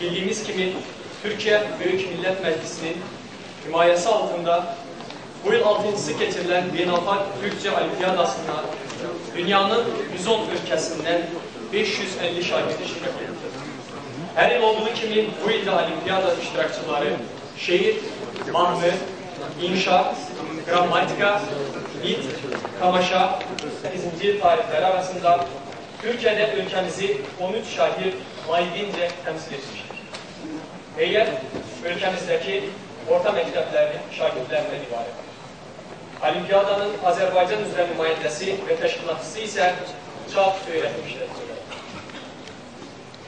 bildiğimiz gibi Türkiye Büyük Millet Meclisi'nin himayesi altında bu yıl altıncısı geçirilen Bienalfak Türkçe Olimpiyadası'na dünyanın 110 ülkesinden 550 şagird iştirak etti. Her yıl olduğu gibi bu yılda olimpiyada iştirakçıları şehir, mahnı, inşaat, gramatika, dil, kamaşa, izinci tarihleri arasında Türkiye'de ülkemizi 13 şahir layıkınca temsil etmiştir. Heyet ülkemizdeki orta mekteplerin şagirdlerinden ibaret. Olimpiyadanın Azerbaycan üzrə nümayəndəsi və təşkilatçısı isə çap öyrətmişdir.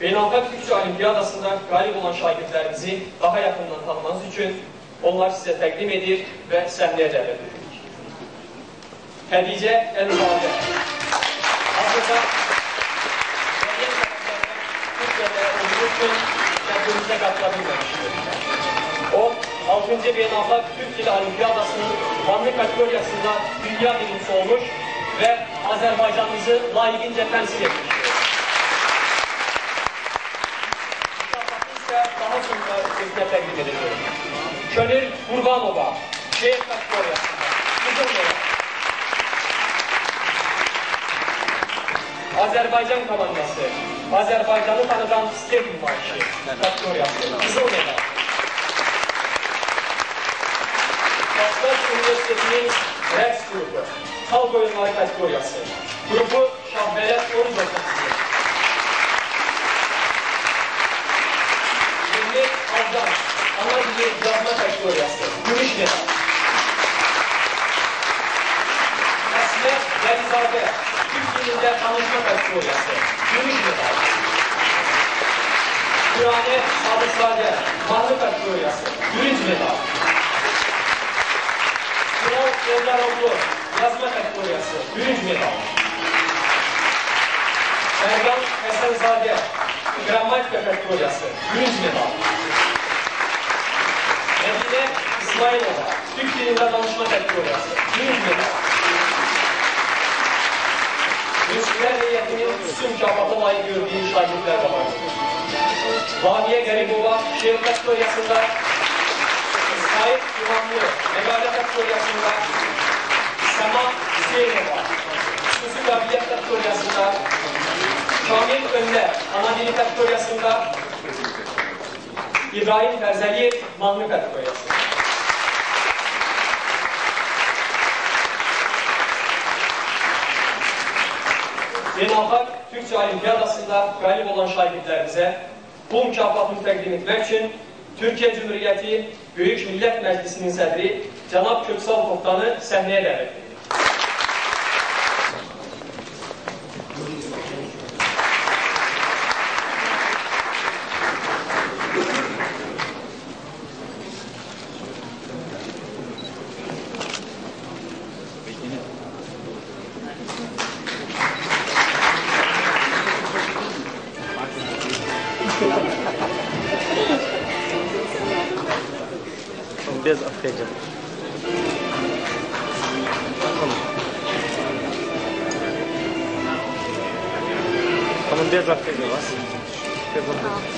Beynəlxalq Türkçe Olimpiyadasında qalib olan şagirdlərimizi daha yaxından tanımanız üçün onlar sizə təqdim edir və səhnəyə dəvət edilir. Xədicə Əlzadə Hazırda Türkiyədə olduğu üçün şəhərimizdə qatıla bilməmişdir. O, 6. Beynəlxalq Türk Dili Olimpiyadasının Vanlı kategoriyasında dünya birincisi olmuş ve Azerbaycanımızı layıkınca temsil ise daha sonra ülke təqdim ediliyor. Könül Qurbanova, şehir kategorisinde. Kızıl Azerbaycan komandası, Azerbaycan'ı tanıdan step marşı kategoriyası, kızıl medal. Kastas Üniversitesi'nin Rex grubu, halk oyunları kategoriyası. Grubu Şahbelet Oruz Ortaklığı. Milli Azam, ana dili yazma kategoriyası. Gümüş medal. Esme Delizade, Türk dilinde tanışma kategoriyası. Gümüş medal. Kur'an'e Sadıkzade, Mahlı kategoriyası. Gümüş medal. Kral Eldaroğlu, yazma kategoriyası. Gümüş medal. Ergan Esenzade, gramatika kategoriyası. Gümüş medal. Medine İsmailova, Türk dilinde danışma kategoriyası. Gümüş medal. Müslüman heyetinin üstün mükafatı layık gördüğü şagirdler de var. Lamiye Garibova, şehir kategorisinde İsmail İmamlı, Megale kategorisinde Sema Hüseyinova, Hususi Kabiliyet kategorisinde Kamil Önler, ana dili kategorisinde İbrahim Ferzeliyev, Manlı kategorisi. Beynəlxalq Türkçe Olimpiyadasında qalib olan şagirdlərimizə bu mükafatını təqdim etmək üçün Türkiye Cumhuriyeti Büyük Millet Meclisi'nin sədri Cənab Köksal Toxtanı səhnəyə dəvət edir. Şimdi biraz arkaya. Tamam. Tamam biraz arkaya kalır. Biraz arkaya kalır.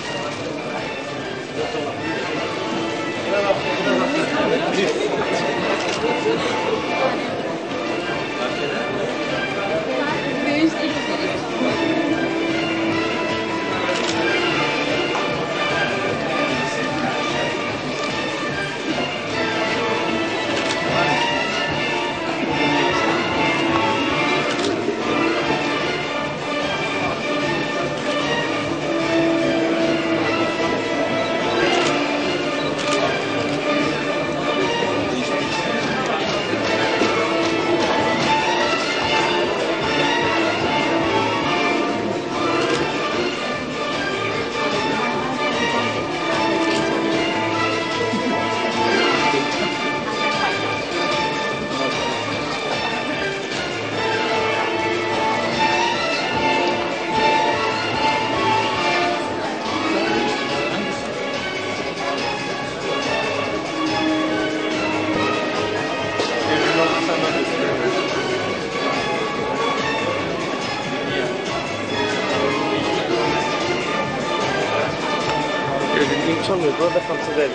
Schon eine Bürger von zu der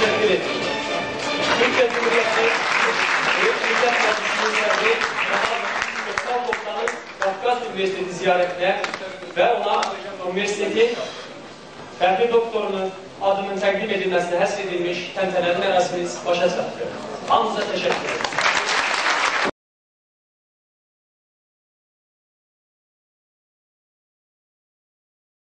Teşekkür ederim. Türkiye Cumhuriyeti Büyük Millet Köksal Toplan'ın Kafkas Üniversitesi ziyaretine ve ona üniversitetin Fərqli doktorunun adının təqdim edilməsine həsr edilmiş təntənəli mərasimimiz başa çatdı. Hamınıza təşəkkür ederim.